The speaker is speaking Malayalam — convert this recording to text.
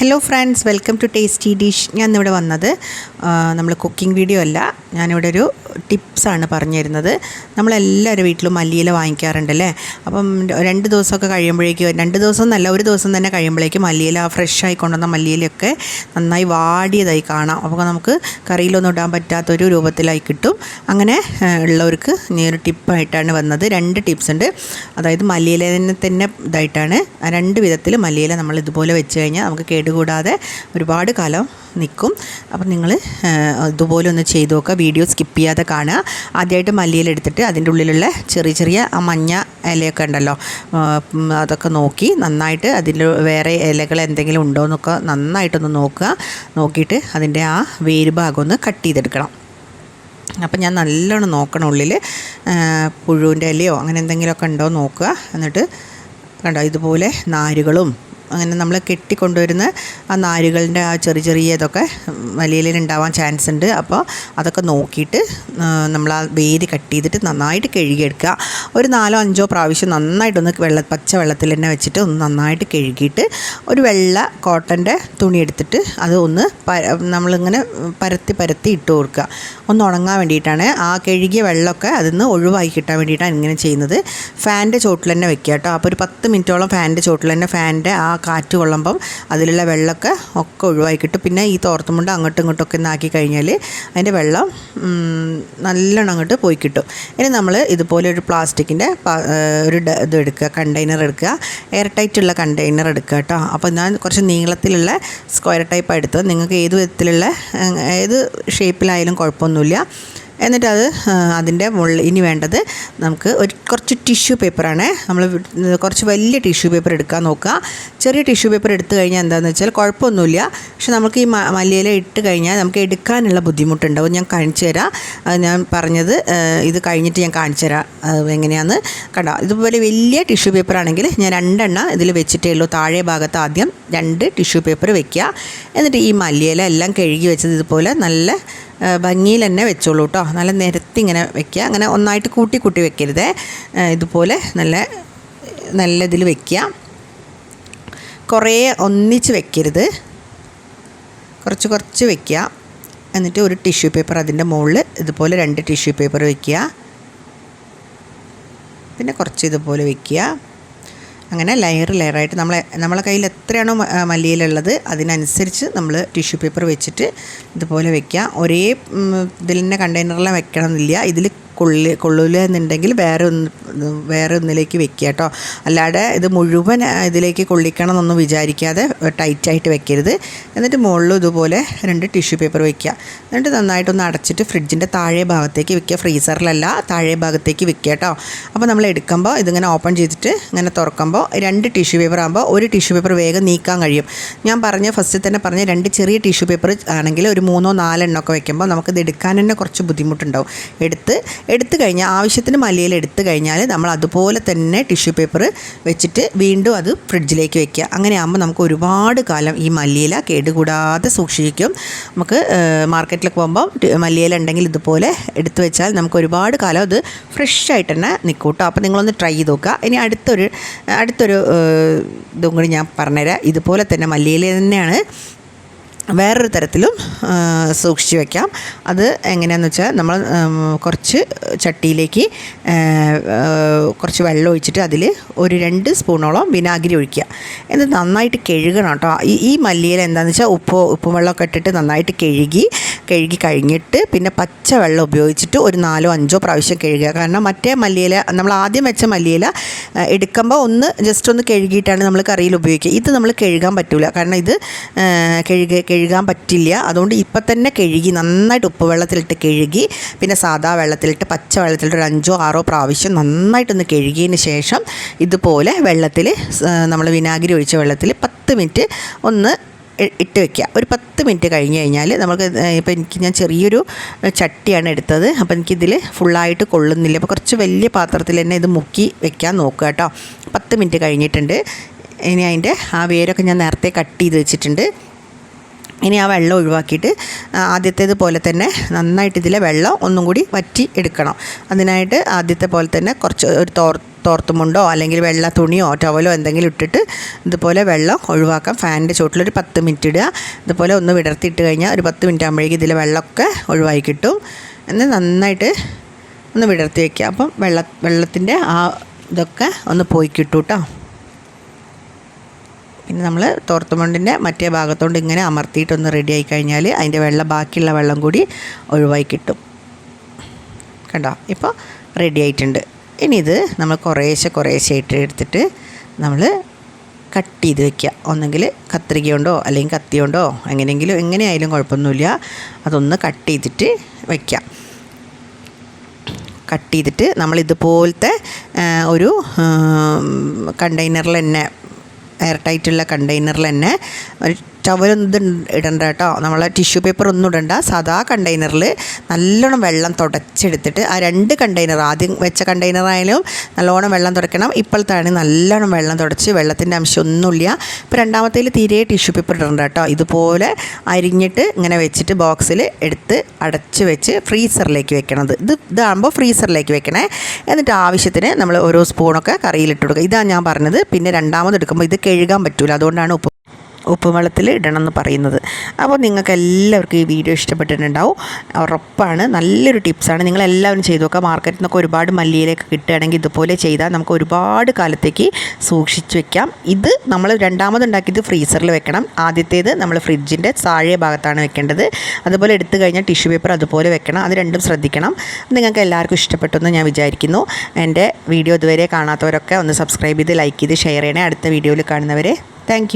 Hello friends welcome to tasty dish ഞാൻ ഇവിടെ വന്നത് നമ്മൾ കുക്കിംഗ് വീഡിയോ അല്ല. ഞാനിവിടെ ഒരു ടിപ്സാണ് പറഞ്ഞു തരുന്നത് നമ്മളെല്ലാവരും വീട്ടിലും മല്ലിയില വാങ്ങിക്കാറുണ്ടല്ലേ? അപ്പം രണ്ട് ദിവസമൊക്കെ കഴിയുമ്പോഴേക്കും രണ്ട് ദിവസം നല്ല ഒരു ദിവസം തന്നെ കഴിയുമ്പോഴേക്കും മല്ലിയില ഫ്രഷായി കൊണ്ടുവന്ന മല്ലിയിലൊക്കെ നന്നായി വാടിയതായി കാണാം. അപ്പോൾ നമുക്ക് കറിയിലൊന്നും ഇടാൻ പറ്റാത്തൊരു രൂപത്തിലായി കിട്ടും. അങ്ങനെ ഉള്ളവർക്ക് ഒരു ടിപ്പായിട്ടാണ് വന്നത്. രണ്ട് ടിപ്സ് ഉണ്ട്. അതായത് മല്ലിയില തന്നെ തന്നെ ഇതായിട്ടാണ്. രണ്ട് വിധത്തിൽ മല്ലിയില നമ്മൾ ഇതുപോലെ വെച്ച് കഴിഞ്ഞാൽ നമുക്ക് കേടുകൂടാതെ ഒരുപാട് കാലം നിൽക്കും അപ്പം നിങ്ങൾ ഇതുപോലെ ഒന്ന് ചെയ്തു നോക്കുക വീഡിയോ സ്കിപ്പ് ചെയ്യാതെ കാണുക. ആദ്യമായിട്ട് മല്ലിയിലെടുത്തിട്ട് അതിന്റെ ഉള്ളിലുള്ള ചെറിയ ചെറിയ ആ മഞ്ഞ ഇലയൊക്കെ ഉണ്ടല്ലോ അതൊക്കെ നോക്കി നന്നായിട്ട് അതിൽ വേറെ ഇലകൾ എന്തെങ്കിലും ഉണ്ടോ എന്നൊക്കെ നന്നായിട്ടൊന്ന് നോക്കുക. നോക്കിയിട്ട് അതിന്റെ ആ വേര് ഭാഗം ഒന്ന് കട്ട് ചെയ്തെടുക്കണം. അപ്പം ഞാൻ നല്ലോണം നോക്കണം ഉള്ളിൽ പുഴുവിന്റെ ഇലയോ അങ്ങനെ എന്തെങ്കിലുമൊക്കെ ഉണ്ടോ നോക്കുക. എന്നിട്ട് കണ്ടോ ഇതുപോലെ നാരുകളും അങ്ങനെ നമ്മൾ കെട്ടിക്കൊണ്ടുവരുന്ന ആ നാരുകളുടെ ആ ചെറിയ ചെറിയ ഇതൊക്കെ ഉണ്ടാവാൻ ചാൻസ് ഉണ്ട്. അപ്പോൾ അതൊക്കെ നോക്കിയിട്ട് നമ്മൾ ആ വേര് കട്ട് ചെയ്തിട്ട് നന്നായിട്ട് കഴുകിയെടുക്കുക. ഒരു നാലോ അഞ്ചോ പ്രാവശ്യം നന്നായിട്ടൊന്ന് വെള്ള പച്ച വെള്ളത്തിൽ തന്നെ വെച്ചിട്ട് ഒന്ന് നന്നായിട്ട് കഴുകിയിട്ട് ഒരു വെള്ള കോട്ടന്റെ തുണി എടുത്തിട്ട് അത് ഒന്ന് നമ്മളിങ്ങനെ പരത്തി പരത്തി ഇട്ട് കൊടുക്കുക. ഒന്ന് ഉണങ്ങാൻ വേണ്ടിയിട്ടാണ്. ആ കഴുകിയ വെള്ളമൊക്കെ അതിൽ നിന്ന് ഒഴിവാക്കി കിട്ടാൻ വേണ്ടിയിട്ടാണ് ഇങ്ങനെ ചെയ്യുന്നത്. ഫാന്റെ ചോട്ടിൽ തന്നെ വെക്കുക കേട്ടോ. അപ്പോൾ ഒരു പത്ത് മിനിറ്റോളം ഫാനിന്റെ ചോട്ടിൽ തന്നെ ഫാനിന്റെ ആ കാറ്റ് കൊള്ളുമ്പം അതിലുള്ള വെള്ളമൊക്കെ ഒക്കെ ഒഴിവാക്കി കിട്ടും. പിന്നെ ഈ തോർത്തുമുണ്ട് അങ്ങോട്ടും ഇങ്ങോട്ടും ഒക്കെ ആക്കി കഴിഞ്ഞാൽ അതിന്റെ വെള്ളം നല്ലോണം അങ്ങോട്ട് പോയി കിട്ടും. ഇനി നമ്മൾ ഇതുപോലെ ഒരു പ്ലാസ്റ്റിക്കിന്റെ ഒരു ഇത് എടുക്കുക കണ്ടെയ്നർ എടുക്കുക. എയർ ടൈറ്റ് ഉള്ള കണ്ടെയ്നർ എടുക്കുക കേട്ടോ. അപ്പോൾ ഞാൻ കുറച്ച് നീളത്തിലുള്ള സ്ക്വയർ ടൈപ്പ് എടുത്ത് നിങ്ങൾക്ക് ഏത് വിധത്തിലുള്ള ഏത് ഷേപ്പിലായാലും കുഴപ്പമൊന്നുമില്ല. എന്നിട്ട് അത് അതിന്റെ മുകളിൽ ഇനി വേണ്ടത് നമുക്ക് ഒരു കുറച്ച് ടിഷ്യൂ പേപ്പറാണ് നമ്മൾ കുറച്ച് വലിയ ടിഷ്യൂ പേപ്പർ എടുക്കാൻ നോക്കുക. ചെറിയ ടിഷ്യൂ പേപ്പർ എടുത്തു കഴിഞ്ഞാൽ എന്താണെന്ന് വെച്ചാൽ കുഴപ്പമൊന്നുമില്ല. പക്ഷെ നമുക്ക് ഈ മല്ലിയില ഇട്ട് കഴിഞ്ഞാൽ നമുക്ക് എടുക്കാനുള്ള ബുദ്ധിമുട്ടുണ്ടാവും ഞാൻ കാണിച്ചു തരാം. ഞാൻ പറഞ്ഞത് ഇത് കഴിഞ്ഞിട്ട് ഞാൻ കാണിച്ചു തരാം. എങ്ങനെയാണെന്ന് കണ്ടോ. ഇതുപോലെ വലിയ ടിഷ്യൂ പേപ്പർ ആണെങ്കിൽ ഞാൻ രണ്ടെണ്ണം ഇതിൽ വെച്ചിട്ടേ ഉള്ളൂ. താഴെ ഭാഗത്ത് ആദ്യം രണ്ട് ടിഷ്യൂ പേപ്പർ വെക്കുക. എന്നിട്ട് ഈ മല്ലിയില എല്ലാം കഴുകി വെച്ചത് ഇതുപോലെ നല്ല ഭംഗിയിൽ തന്നെ വെച്ചോളൂ കേട്ടോ നല്ല നിരത്തി ഇങ്ങനെ വെക്കുക. അങ്ങനെ ഒന്നായിട്ട് കൂട്ടി കൂട്ടി വെക്കരുത്. ഇതുപോലെ നല്ല നല്ല ഇതിൽ വെക്കുക. കുറേ ഒന്നിച്ച് വെക്കരുത്. കുറച്ച് കുറച്ച് വെക്കുക. എന്നിട്ട് ഒരു ടിഷ്യൂ പേപ്പർ അതിന്റെ മുകളിൽ ഇതുപോലെ രണ്ട് ടിഷ്യൂ പേപ്പർ വെക്കുക. പിന്നെ കുറച്ച് ഇതുപോലെ വെക്കുക. അങ്ങനെ ലെയർ ലെയറായിട്ട് നമ്മളെ നമ്മളെ കയ്യിൽ എത്രയാണോ മല്ലിയിലുള്ളത് അതിനനുസരിച്ച് നമ്മൾ ടിഷ്യൂ പേപ്പർ വെച്ചിട്ട് ഇതുപോലെ വെക്കുക. ഒരേ ഇതിൽ തന്നെ കണ്ടെയ്നറിലാണ് വെക്കണം എന്നില്ല ഇതിൽ കൊള്ളി കൊള്ളില്ല എന്നുണ്ടെങ്കിൽ വേറെ ഒന്ന് വേറെ ഒന്നിലേക്ക് വെക്കുക കേട്ടോ. അല്ലാതെ ഇത് മുഴുവൻ ഇതിലേക്ക് കൊള്ളിക്കണം എന്നൊന്നും വിചാരിക്കാതെ ടൈറ്റായിട്ട് വെക്കരുത്. എന്നിട്ട് മുകളിലും ഇതുപോലെ രണ്ട് ടിഷ്യൂ പേപ്പർ വെക്കുക. എന്നിട്ട് നന്നായിട്ടൊന്ന് അടച്ചിട്ട് ഫ്രിഡ്ജിന്റെ താഴെ ഭാഗത്തേക്ക് വെക്കുക. ഫ്രീസറിലല്ല താഴെ ഭാഗത്തേക്ക് വെക്കുക കേട്ടോ. അപ്പോൾ നമ്മൾ എടുക്കുമ്പോൾ ഇതിങ്ങനെ ഓപ്പൺ ചെയ്തിട്ട് ഇങ്ങനെ തുറക്കുമ്പോൾ രണ്ട് ടിഷ്യൂ പേപ്പർ ആകുമ്പോൾ ഒരു ടിഷ്യൂ പേപ്പർ വേഗം നീക്കാൻ കഴിയും. ഞാൻ പറഞ്ഞ ഫസ്റ്റ് തന്നെ പറഞ്ഞ രണ്ട് ചെറിയ ടിഷ്യൂ പേപ്പർ ആണെങ്കിൽ ഒരു മൂന്നോ നാലെണ്ണമൊക്കെ വെക്കുമ്പോൾ നമുക്കിത് എടുക്കാൻ തന്നെ കുറച്ച് ബുദ്ധിമുട്ടുണ്ടാവും. എടുത്ത് എടുത്തു കഴിഞ്ഞാൽ ആവശ്യത്തിന് മല്ലിയിൽ എടുത്തു കഴിഞ്ഞാൽ നമ്മൾ അതുപോലെ തന്നെ ടിഷ്യൂ പേപ്പർ വെച്ചിട്ട് വീണ്ടും അത് ഫ്രിഡ്ജിലേക്ക് വെക്കുക. അങ്ങനെ ആകുമ്പോൾ നമുക്ക് ഒരുപാട് കാലം ഈ മല്ലിയില കേടുകൂടാതെ സൂക്ഷിക്കും. നമുക്ക് മാർക്കറ്റിൽ പോകുമ്പോൾ മല്ലിയില ഉണ്ടെങ്കിൽ ഇതുപോലെ എടുത്തു വെച്ചാൽ നമുക്ക് ഒരുപാട് കാലം അത് ഫ്രഷ് ആയിട്ട് തന്നെ നിൽക്കും കേട്ടോ അപ്പോൾ നിങ്ങളൊന്ന് ട്രൈ ചെയ്ത് നോക്കുക. ഇനി അടുത്തൊരു അടുത്തൊരു ഇതും കൂടി ഞാൻ പറഞ്ഞുതരാം. ഇതുപോലെ തന്നെ മല്ലിയില തന്നെയാണ് വേറൊരു തരത്തിലും സൂക്ഷിച്ചു വെക്കാം. അത് എങ്ങനെയാണെന്ന് വെച്ചാൽ നമ്മൾ കുറച്ച് ചട്ടിയിലേക്ക് കുറച്ച് വെള്ളം ഒഴിച്ചിട്ട് അതിൽ ഒരു രണ്ട് സ്പൂണോളം വിനാഗിരി ഒഴിക്കുക. എന്നിട്ട് നന്നായിട്ട് കഴുകണം കേട്ടോ. ഈ ഈ മല്ലിയില എന്താണെന്ന് വെച്ചാൽ ഉപ്പ് ഉപ്പും വെള്ളമൊക്കെ ഇട്ടിട്ട് നന്നായിട്ട് കഴുകി കഴുകി കഴിഞ്ഞിട്ട് പിന്നെ പച്ച വെള്ളം ഉപയോഗിച്ചിട്ട് ഒരു നാലോ അഞ്ചോ പ്രാവശ്യം കഴുകുക. കാരണം മറ്റേ മല്ലിയില നമ്മൾ ആദ്യം വെച്ച മല്ലിയില എടുക്കുമ്പോൾ ഒന്ന് ജസ്റ്റ് ഒന്ന് കഴുകിയിട്ടാണ് നമ്മൾ കറിയിൽ ഉപയോഗിക്കുക. ഇത് നമ്മൾ കഴുകാൻ പറ്റില്ല കാരണം ഇത് കഴുക കഴുകാൻ പറ്റില്ല. അതുകൊണ്ട് ഇപ്പം തന്നെ കഴുകി നന്നായിട്ട് ഉപ്പ് വെള്ളത്തിലിട്ട് കഴുകി പിന്നെ സാധാ വെള്ളത്തിലിട്ട് പച്ച വെള്ളത്തിലിട്ട് ഒരു അഞ്ചോ ആറോ പ്രാവശ്യം നന്നായിട്ടൊന്ന് കഴുകിയതിന് ശേഷം ഇതുപോലെ വെള്ളത്തിൽ നമ്മൾ വിനാഗിരി ഒഴിച്ച വെള്ളത്തിൽ പത്ത് മിനിറ്റ് ഒന്ന് ഇട്ട് വെക്കുക ഒരു പത്ത് മിനിറ്റ് കഴിഞ്ഞ് കഴിഞ്ഞാൽ നമുക്ക് ഇപ്പോൾ എനിക്ക് ഞാൻ ചെറിയൊരു ചട്ടിയാണ് എടുത്തത്. അപ്പോൾ എനിക്കിതിൽ ഫുള്ളായിട്ട് കൊള്ളുന്നില്ല. അപ്പോൾ കുറച്ച് വലിയ പാത്രത്തിൽ തന്നെ ഇത് മുക്കി വെക്കാൻ നോക്കുക കേട്ടോ. പത്ത് മിനിറ്റ് കഴിഞ്ഞിട്ടുണ്ട്. ഇനി അതിന്റെ ആ വേരൊക്കെ ഞാൻ നേരത്തെ കട്ട് ചെയ്ത് വെച്ചിട്ടുണ്ട്. ഇനി ആ വെള്ളം ഒഴിവാക്കിയിട്ട് ആദ്യത്തേത് പോലെ തന്നെ നന്നായിട്ട് ഇതിലെ വെള്ളം ഒന്നും കൂടി വറ്റി എടുക്കണം. അതിനായിട്ട് ആദ്യത്തെ പോലെ തന്നെ കുറച്ച് ഒരു തോർ തോർത്തുമുണ്ടോ അല്ലെങ്കിൽ വെള്ള തുണിയോ ടവലോ എന്തെങ്കിലും ഇട്ടിട്ട് ഇതുപോലെ വെള്ളം ഒഴിവാക്കാം. ഫാനിന്റെ ചുവട്ടിലൊരു പത്ത് മിനിറ്റ് ഇടുക. ഇതുപോലെ ഒന്ന് വിടർത്തിയിട്ട് കഴിഞ്ഞാൽ ഒരു പത്ത് മിനിറ്റ് ആകുമ്പോഴേക്കും ഇതിലെ വെള്ളമൊക്കെ ഒഴിവായി കിട്ടും. എന്ന് നന്നായിട്ട് ഒന്ന് വിടർത്തി വയ്ക്കുക. അപ്പം വെള്ള വെള്ളത്തിന്റെ ആ ഇതൊക്കെ ഒന്ന് പോയി കിട്ടും കേട്ടോ പിന്നെ നമ്മൾ തോർത്തുമുണ്ടിന്റെ മറ്റേ ഭാഗത്തോണ്ട് ഇങ്ങനെ അമർത്തിയിട്ടൊന്ന് റെഡി ആയി കഴിഞ്ഞാൽ അതിന്റെ വെള്ളം ബാക്കിയുള്ള വെള്ളം കൂടി ഒഴിവായി കിട്ടും. കണ്ടോ? ഇപ്പോൾ റെഡി ആയിട്ടുണ്ട്. ഇനി ഇത് നമ്മൾ കുറേശ്ശെ കുറേശ്ശെ ഇട്ട് എടുത്തിട്ട് നമ്മൾ കട്ട് ചെയ്ത് വെക്കുക ഒന്നെങ്കിൽ കത്രിക കൊണ്ടോ അല്ലെങ്കിൽ കത്തി കൊണ്ടോ എങ്ങനെയെങ്കിലും എങ്ങനെയായാലും കുഴപ്പമൊന്നുമില്ല. അതൊന്ന് കട്ട് ചെയ്തിട്ട് വയ്ക്കുക കട്ട് ചെയ്തിട്ട് നമ്മൾ ഇതുപോലത്തെ ഒരു കണ്ടെയ്നറിൽ തന്നെ എയർ ടൈറ്റുള്ള കണ്ടെയ്നറിൽ തന്നെ ടവലൊന്നും ഇടണ്ട കേട്ടോ. നമ്മൾ ടിഷ്യൂ പേപ്പർ ഒന്നും ഇടണ്ട. സാധാ കണ്ടെയ്നറിൽ നല്ലോണം വെള്ളം തുടച്ചെടുത്തിട്ട് ആ രണ്ട് കണ്ടെയ്നർ ആദ്യം വെച്ച കണ്ടെയ്നർ ആയാലും നല്ലോണം വെള്ളം തുടക്കണം. ഇപ്പോഴത്താണ് നല്ലോണം വെള്ളം തുടച്ച് വെള്ളത്തിന്റെ അംശം ഒന്നുമില്ല ഇപ്പോൾ രണ്ടാമത്തേൽ തീരെ ടിഷ്യൂ പേപ്പർ ഇടണ്ട കേട്ടോ. ഇതുപോലെ അരിഞ്ഞിട്ട് ഇങ്ങനെ വെച്ചിട്ട് ബോക്സിൽ എടുത്ത് അടച്ച് വെച്ച് ഫ്രീസറിലേക്ക് വെക്കണത്. ഇത് ഇതാകുമ്പോൾ ഫ്രീസറിലേക്ക് വെക്കണേ. എന്നിട്ട് ആവശ്യത്തിന് നമ്മൾ ഓരോ സ്പൂണൊക്കെ കറിയിലിട്ട് കൊടുക്കുക. ഇതാണ് ഞാൻ പറഞ്ഞത്. പിന്നെ രണ്ടാമത് എടുക്കുമ്പോൾ ഇത് കഴുകാൻ പറ്റില്ല അതുകൊണ്ടാണ് ഉപ്പ് ഉപ്പുവെള്ളത്തിൽ ഇടണം എന്ന് പറയുന്നത്. അപ്പോൾ നിങ്ങൾക്ക് എല്ലാവർക്കും ഈ വീഡിയോ ഇഷ്ടപ്പെട്ടിട്ടുണ്ടാവും. ഉറപ്പാണ് നല്ലൊരു ടിപ്സാണ്. നിങ്ങളെല്ലാവരും ചെയ്തു നോക്കുക. മാർക്കറ്റിൽ നിന്നൊക്കെ ഒരുപാട് മല്ലിയിലേക്ക് കിട്ടുകയാണെങ്കിൽ ഇതുപോലെ ചെയ്താൽ നമുക്ക് ഒരുപാട് കാലത്തേക്ക് സൂക്ഷിച്ചു വെക്കാം. ഇത് നമ്മൾ രണ്ടാമത് ഉണ്ടാക്കിയത് ഫ്രീസറിൽ വെക്കണം. ആദ്യത്തേത് നമ്മൾ ഫ്രിഡ്ജിന്റെ താഴെ ഭാഗത്താണ് വെക്കേണ്ടത്. അതുപോലെ എടുത്തു കഴിഞ്ഞാൽ ടിഷ്യൂ പേപ്പർ അതുപോലെ വെക്കണം. അത് രണ്ടും ശ്രദ്ധിക്കണം. നിങ്ങൾക്ക് എല്ലാവർക്കും ഇഷ്ടപ്പെട്ടു എന്ന് ഞാൻ വിചാരിക്കുന്നു. എന്റെ വീഡിയോ ഇതുവരെ കാണാത്തവരൊക്കെ ഒന്ന് സബ്സ്ക്രൈബ് ചെയ്ത് ലൈക്ക് ചെയ്ത് ഷെയർ ചെയ്യണേ. അടുത്ത വീഡിയോയിൽ കാണുന്നവരെ താങ്ക്